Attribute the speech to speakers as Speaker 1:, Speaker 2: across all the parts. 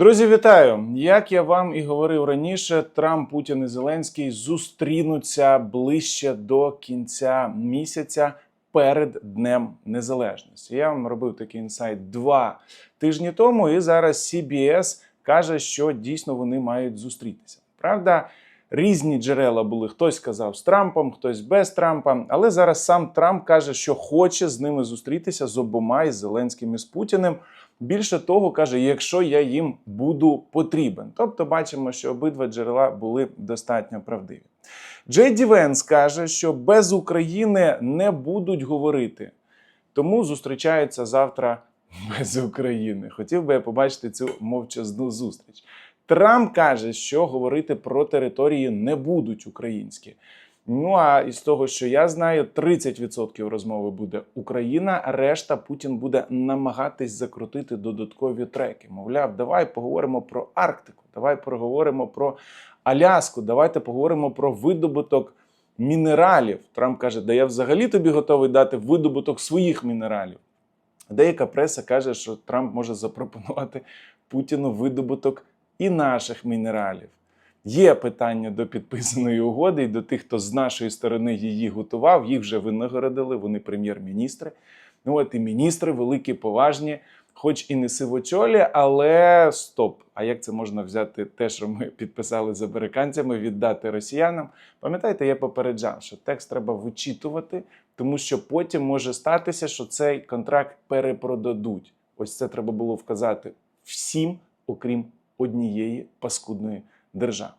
Speaker 1: Друзі, вітаю! Як я вам і говорив раніше, Трамп, Путін і Зеленський зустрінуться ближче до кінця місяця перед Днем Незалежності. Я вам робив такий інсайт два тижні тому, і зараз CBS каже, що дійсно вони мають зустрітися. Правда, різні джерела були. Хтось сказав з Трампом, хтось без Трампа. Але зараз сам Трамп каже, що хоче з ними зустрітися з обома із Зеленським і з Путіним. Більше того, каже, якщо я їм буду потрібен. Тобто бачимо, що обидва джерела були достатньо правдиві. Джей Ді Венс каже, що без України не будуть говорити, тому зустрічаються завтра без України. Хотів би я побачити цю мовчазну зустріч. Трамп каже, що говорити про території не будуть українські. Ну а із того, що я знаю, 30% розмови буде Україна, решта Путін буде намагатись закрутити додаткові треки. Мовляв, давай поговоримо про Арктику, давай поговоримо про Аляску, давайте поговоримо про видобуток мінералів. Трамп каже, да я взагалі тобі готовий дати видобуток своїх мінералів. Деяка преса каже, що Трамп може запропонувати Путіну видобуток і наших мінералів. Є питання до підписаної угоди і до тих, хто з нашої сторони її готував. Їх вже винагородили. Вони прем'єр-міністри. Ну от і міністри великі, поважні, хоч і не сивочолі, але стоп. А як це можна взяти те, що ми підписали з американцями, віддати росіянам? Пам'ятаєте, я попереджав, що текст треба вичитувати, тому що потім може статися, що цей контракт перепродадуть. Ось це треба було вказати всім, окрім однієї паскудної держави.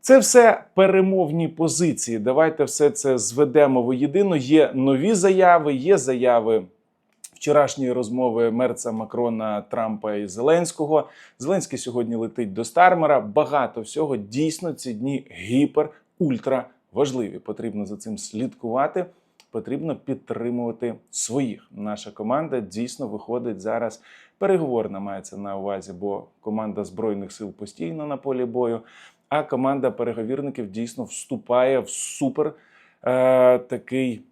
Speaker 1: Це все перемовні позиції. Давайте все це зведемо воєдино. Є нові заяви, є заяви вчорашньої розмови Мерца Макрона, Трампа і Зеленського. Зеленський сьогодні летить до Стармера. Багато всього дійсно ці дні гіпер, ультра важливі. Потрібно за цим слідкувати. Потрібно підтримувати своїх. Наша команда дійсно виходить зараз. Переговорна мається на увазі, бо команда збройних сил постійно на полі бою. А команда переговірників дійсно вступає в супер е, такий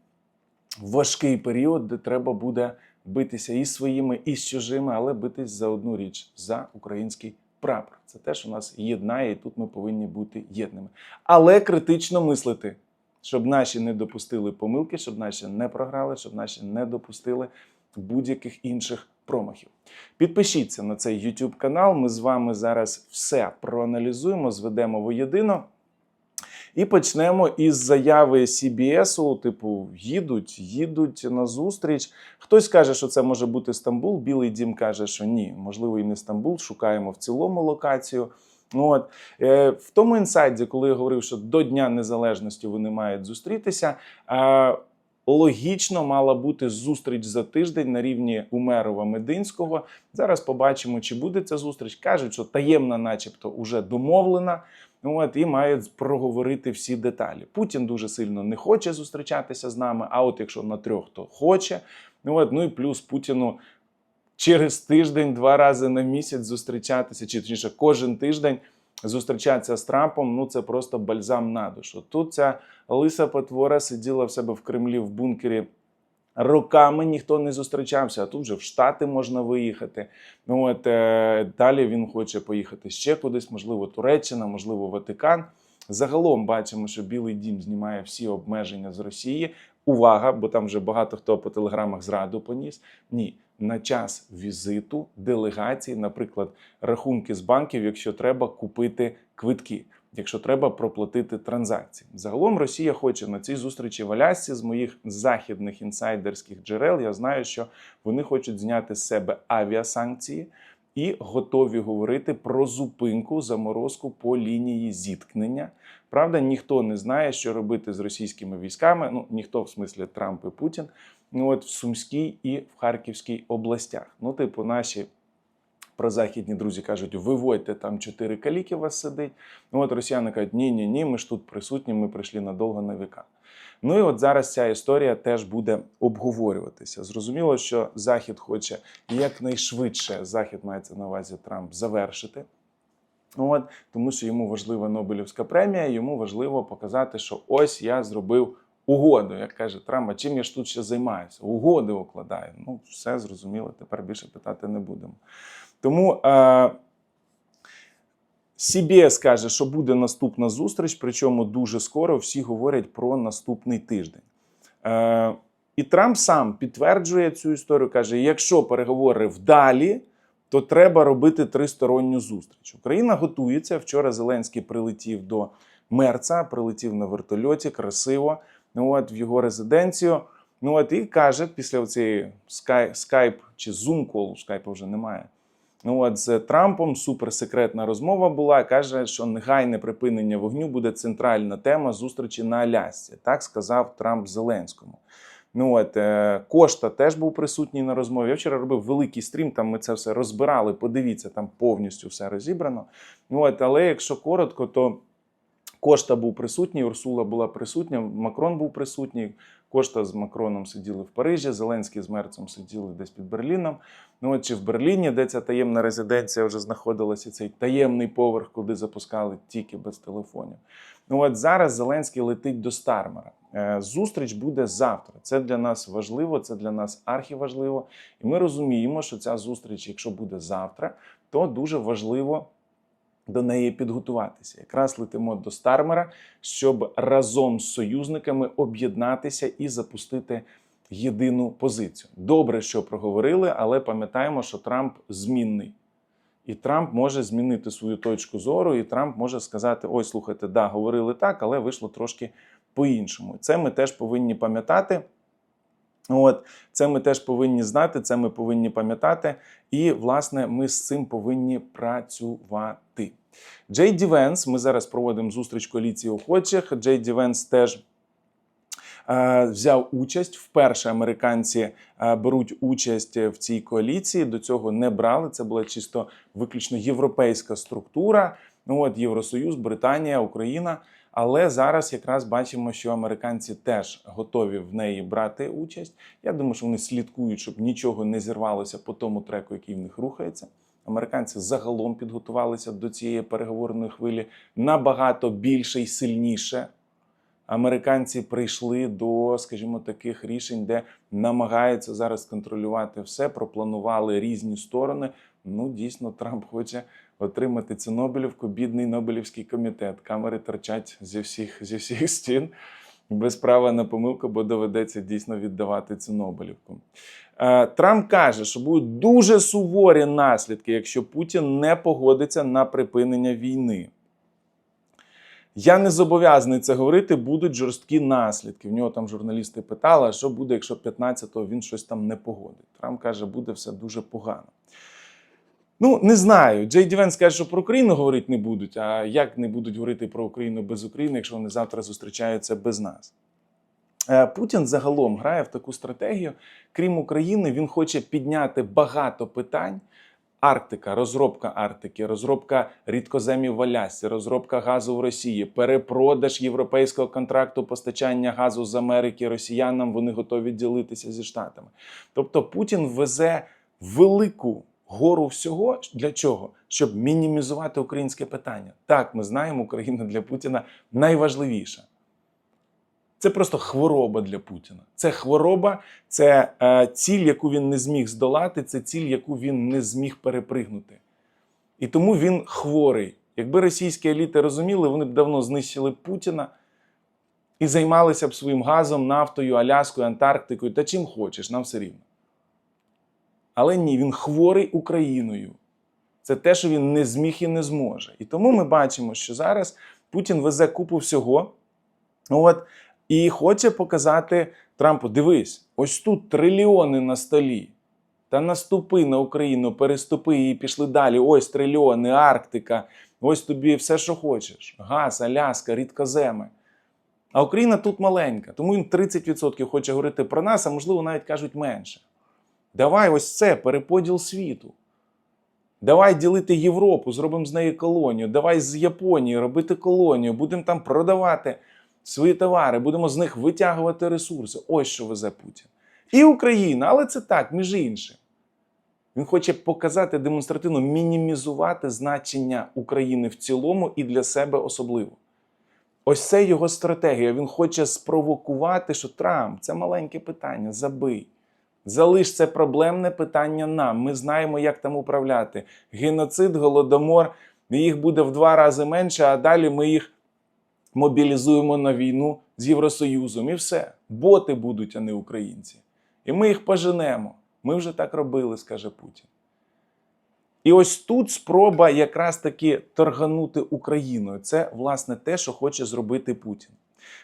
Speaker 1: важкий період, де треба буде битися і своїми, і з чужими, але битись за одну річ за український прапор. Це те, що нас єднає, і тут ми повинні бути єдними. Але критично мислити, щоб наші не допустили помилки, щоб наші не програли, щоб наші не допустили будь-яких інших промахів. Підпишіться на цей YouTube канал. Ми з вами зараз все проаналізуємо, зведемо воєдино. І почнемо із заяви CBS, типу, їдуть, їдуть на зустріч. Хтось каже, що це може бути Стамбул. Білий дім каже, що ні, можливо, і не Стамбул. Шукаємо в цілому локацію. Ну, От е, в тому інсайді, коли я говорив, що до Дня Незалежності вони мають зустрітися. Логічно мала бути зустріч за тиждень на рівні Умерова Мединського. Зараз побачимо, чи буде ця зустріч. Кажуть, що таємна, начебто, уже домовлена. От і мають проговорити всі деталі. Путін дуже сильно не хоче зустрічатися з нами. А от якщо на трьох, то хоче. От, ну і плюс Путіну через тиждень, два рази на місяць зустрічатися, чи точніше, кожен тиждень зустрічатися з Трампом. Ну це просто бальзам на душу. Тут ця лиса потвора сиділа в себе в Кремлі в бункері. Роками ніхто не зустрічався, а тут вже в Штати можна виїхати. Ну от е, далі він хоче поїхати ще кудись, можливо, Туреччина, можливо, Ватикан. Загалом бачимо, що Білий Дім знімає всі обмеження з Росії. Увага, бо там вже багато хто по телеграмах зраду поніс. Ні, на час візиту делегації, наприклад, рахунки з банків, якщо треба купити квитки якщо треба проплатити транзакції. Загалом Росія хоче на цій зустрічі в Алясці з моїх західних інсайдерських джерел. Я знаю, що вони хочуть зняти з себе авіасанкції і готові говорити про зупинку заморозку по лінії зіткнення. Правда, ніхто не знає, що робити з російськими військами. Ну ніхто в смислі Трамп і Путін. Ну от в Сумській і в Харківській областях. Ну, типу, наші прозахідні друзі кажуть, виводьте там чотири каліки, вас сидить. Ну от росіяни кажуть, ні, ні, ні, ми ж тут присутні, ми прийшли надовго на віка. Ну і от зараз ця історія теж буде обговорюватися. Зрозуміло, що Захід хоче якнайшвидше, Захід мається на увазі Трамп завершити. От, Тому що йому важлива Нобелівська премія, йому важливо показати, що ось я зробив угоду. Як каже Трамп, а чим я ж тут ще займаюся? Угоди укладаю. Ну, все зрозуміло, тепер більше питати не будемо. Тому е, CBS каже, що буде наступна зустріч, причому дуже скоро всі говорять про наступний тиждень. Е, і Трамп сам підтверджує цю історію. каже: якщо переговори вдалі, то треба робити тристоронню зустріч. Україна готується. Вчора Зеленський прилетів до Мерца, прилетів на вертольоті, красиво. Ну от в його резиденцію. Ну от і каже, після цієї скайп чи зум колу скайпу вже немає. Ну от з Трампом суперсекретна розмова була. Каже, що негайне припинення вогню буде центральна тема зустрічі на Алясці. Так сказав Трамп Зеленському. Ну от е, Кошта теж був присутній на розмові. Я вчора робив великий стрім. Там ми це все розбирали. Подивіться, там повністю все розібрано. Ну от, але якщо коротко, то Кошта був присутній, Урсула була присутня, Макрон був присутній. Кошта з Макроном сиділи в Парижі, Зеленський з Мерцем сиділи десь під Берліном. Ну от чи в Берліні, де ця таємна резиденція вже знаходилася, цей таємний поверх, куди запускали тільки без телефонів. Ну от зараз Зеленський летить до Стармера. Е, Зустріч буде завтра. Це для нас важливо, це для нас архіважливо. І ми розуміємо, що ця зустріч, якщо буде завтра, то дуже важливо до неї підготуватися. Якраз летимо до Стармера, щоб разом з союзниками об'єднатися і запустити єдину позицію. Добре, що проговорили, але пам'ятаємо, що Трамп змінний. І Трамп може змінити свою точку зору, і Трамп може сказати: ой, слухайте, да, говорили так, але вийшло трошки по-іншому. Це ми теж повинні пам'ятати. От це ми теж повинні знати, це ми повинні пам'ятати, і власне ми з цим повинні працювати. Джей Ді Венс, ми зараз проводимо зустріч коаліції охочих. Джей Ді Венс теж е, взяв участь. Вперше американці е, беруть участь в цій коаліції. До цього не брали. Це була чисто виключно європейська структура. Ну от Євросоюз, Британія, Україна. Але зараз якраз бачимо, що американці теж готові в неї брати участь. Я думаю, що вони слідкують, щоб нічого не зірвалося по тому треку, який в них рухається. Американці загалом підготувалися до цієї переговорної хвилі набагато більше і сильніше. Американці прийшли до, скажімо, таких рішень, де намагаються зараз контролювати все, пропланували різні сторони. Ну, дійсно, Трамп хоче отримати цю Нобелівку, бідний Нобелівський комітет. Камери торчать зі всіх зі всіх стін без права на помилку, бо доведеться дійсно віддавати цю Нобелівку. Е, Трамп каже, що будуть дуже суворі наслідки, якщо Путін не погодиться на припинення війни. Я не зобов'язаний це говорити, будуть жорсткі наслідки. В нього там журналісти питали, що буде, якщо 15-го він щось там не погодить. Трамп каже, буде все дуже погано. Ну, не знаю. Джей Ді Венс каже, що про Україну говорити не будуть. А як не будуть говорити про Україну без України, якщо вони завтра зустрічаються без нас? Е, Путін загалом грає в таку стратегію. Крім України, він хоче підняти багато питань. Арктика, розробка Арктики, розробка рідкоземів в Алясці, розробка газу в Росії, перепродаж європейського контракту постачання газу з Америки росіянам. Вони готові ділитися зі штатами. Тобто Путін везе велику гору всього для чого? Щоб мінімізувати українське питання. Так, ми знаємо, Україна для Путіна найважливіша. Це просто хвороба для Путіна. Це хвороба, це е, ціль, яку він не зміг здолати, це ціль, яку він не зміг перепригнути. І тому він хворий. Якби російські еліти розуміли, вони б давно знищили Путіна і займалися б своїм газом, нафтою, Аляскою, Антарктикою та чим хочеш, нам все рівно. Але ні, він хворий Україною. Це те, що він не зміг і не зможе. І тому ми бачимо, що зараз Путін везе купу всього. От, і хоче показати Трампу: дивись, ось тут трильйони на столі. Та наступи на Україну, переступи і пішли далі. Ось трильйони, Арктика, ось тобі все, що хочеш: газ, Аляска, рідкоземи. А Україна тут маленька, тому він 30% хоче говорити про нас, а можливо, навіть кажуть менше. Давай ось це переподіл світу. Давай ділити Європу, зробимо з неї колонію. Давай з Японії робити колонію, будемо там продавати свої товари, будемо з них витягувати ресурси. Ось що везе Путін. І Україна, але це так, між іншим. Він хоче показати демонстративно мінімізувати значення України в цілому і для себе особливо. Ось це його стратегія. Він хоче спровокувати, що Трамп це маленьке питання, забий. Залиш це проблемне питання нам. Ми знаємо, як там управляти. Геноцид, голодомор, їх буде в два рази менше, а далі ми їх мобілізуємо на війну з Євросоюзом. І все. Боти будуть, а не українці. І ми їх поженемо. Ми вже так робили, скаже Путін. І ось тут спроба якраз таки торганути Україною. Це, власне, те, що хоче зробити Путін.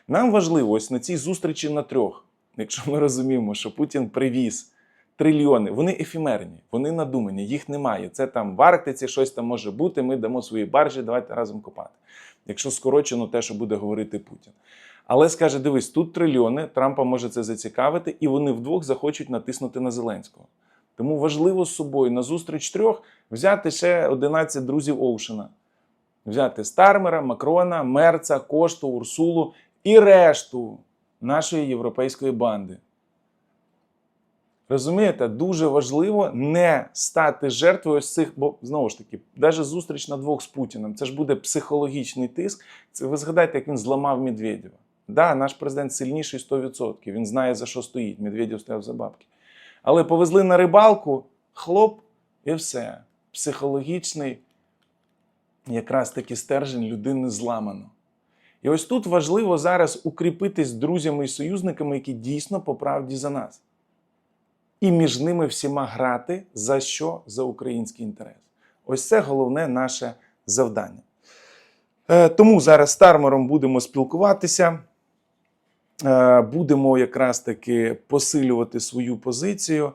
Speaker 1: Нам важливо ось на цій зустрічі на трьох, якщо ми розуміємо, що Путін привіз трильйони, вони ефімерні, вони надумані, їх немає. Це там в Арктиці щось там може бути. Ми дамо свої баржі, давайте разом копати. Якщо скорочено те, що буде говорити Путін. Але скаже: дивись, тут трильйони, Трампа може це зацікавити, і вони вдвох захочуть натиснути на Зеленського. Тому важливо з собою на зустріч трьох взяти ще 11 друзів Оушена. Взяти Стармера, Макрона, Мерца, Кошту, Урсулу і решту нашої європейської банди. Розумієте, дуже важливо не стати жертвою ось цих, бо знову ж таки, навіть зустріч на двох з Путіним, це ж буде психологічний тиск. Це ви згадайте, як він зламав Медведєва. Да, наш президент сильніший 100%. Він знає, за що стоїть. Медведєв стояв за бабки. Але повезли на рибалку, хлоп, і все. Психологічний, якраз таки стержень людини зламано. І ось тут важливо зараз укріпитись друзями і союзниками, які дійсно по правді за нас. І між ними всіма грати за що? За український інтерес. Ось це головне наше завдання. Е, Тому зараз з Тармером будемо спілкуватися. Е, Будемо якраз таки посилювати свою позицію.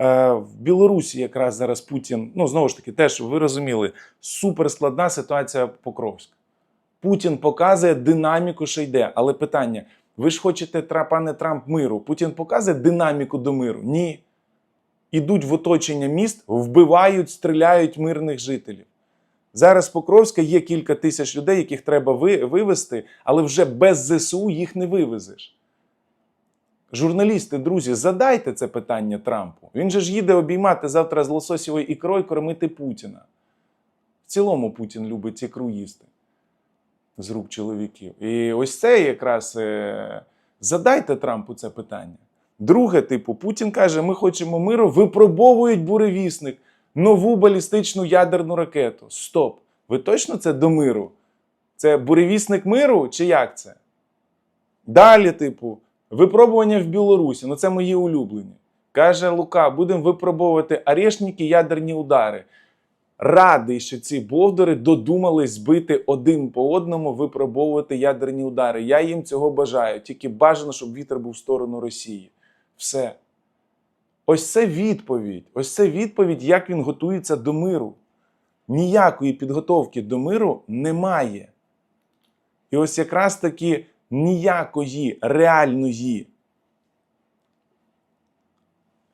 Speaker 1: Е, В Білорусі якраз зараз Путін, ну знову ж таки, теж ви розуміли, суперскладна ситуація Покровська. Путін показує динаміку, що йде. Але питання: ви ж хочете, пане Трамп, миру? Путін показує динаміку до миру? Ні. Ідуть в оточення міст, вбивають, стріляють мирних жителів. Зараз Покровська є кілька тисяч людей, яких треба ви- вивезти, але вже без ЗСУ їх не вивезеш. Журналісти, друзі, задайте це питання Трампу. Він же ж їде обіймати завтра з лососєвою ікрою кормити Путіна. В цілому Путін любить ікру їсти з рук чоловіків. І ось це якраз е, задайте Трампу це питання. Друге, типу, Путін каже: ми хочемо миру, випробовують буревісник, нову балістичну ядерну ракету. Стоп! Ви точно це до миру? Це буревісник миру чи як це? Далі, типу, випробування в Білорусі. Ну це мої улюблені. Каже Лука: будемо випробовувати орешники, ядерні удари. Радий, що ці бовдори додумались збити один по одному, випробовувати ядерні удари. Я їм цього бажаю. Тільки бажано, щоб вітер був в сторону Росії. Все. Ось це відповідь. Ось це відповідь, як він готується до миру. Ніякої підготовки до миру немає. І ось якраз таки ніякої реальної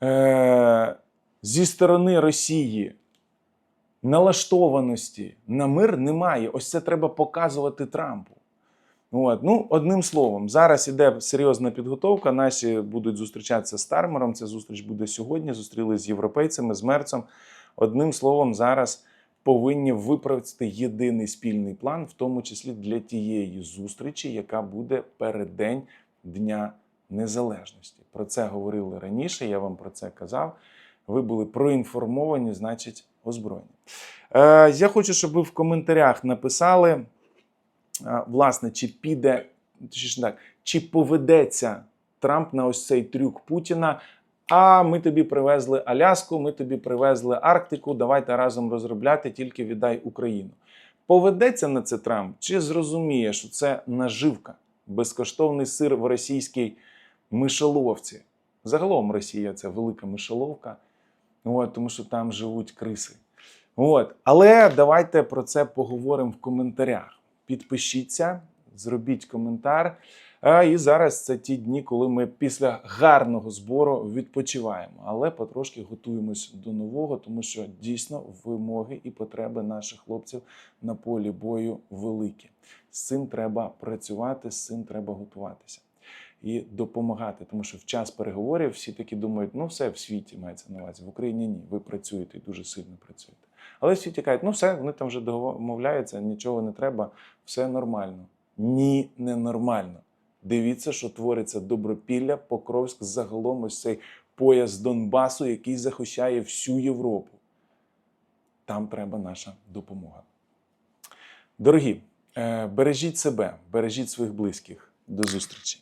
Speaker 1: е, зі сторони Росії налаштованості на мир немає. Ось це треба показувати Трампу. От. Ну, одним словом, зараз іде серйозна підготовка. Наші будуть зустрічатися з Тармером. Ця зустріч буде сьогодні. Зустрілись з європейцями, з мерцем. Одним словом, зараз повинні випрацювати єдиний спільний план, в тому числі для тієї зустрічі, яка буде переддень Дня Незалежності. Про це говорили раніше. Я вам про це казав. Ви були проінформовані, значить, озброєні. Е, я хочу, щоб ви в коментарях написали, е, власне, чи піде, точніше так, чи поведеться Трамп на ось цей трюк Путіна. А ми тобі привезли Аляску, ми тобі привезли Арктику. Давайте разом розробляти, тільки віддай Україну. Поведеться на це Трамп, чи зрозуміє, що це наживка, безкоштовний сир в російській мишоловці. Загалом Росія це велика мишоловка, от, тому що там живуть криси. От. Але давайте про це поговоримо в коментарях. Підпишіться, зробіть коментар. А, і зараз це ті дні, коли ми після гарного збору відпочиваємо, але потрошки готуємось до нового, тому що дійсно вимоги і потреби наших хлопців на полі бою великі. З цим треба працювати, з цим треба готуватися і допомагати. Тому що в час переговорів всі такі думають, ну все в світі мається на увазі. В Україні ні. Ви працюєте і дуже сильно працюєте. Але всі кажуть, ну все, вони там вже домовляються, нічого не треба, все нормально. Ні, не нормально. Дивіться, що твориться добропілля, Покровськ, загалом ось цей пояс Донбасу, який захищає всю Європу. Там треба наша допомога. Дорогі, е, бережіть себе, бережіть своїх близьких. До зустрічі!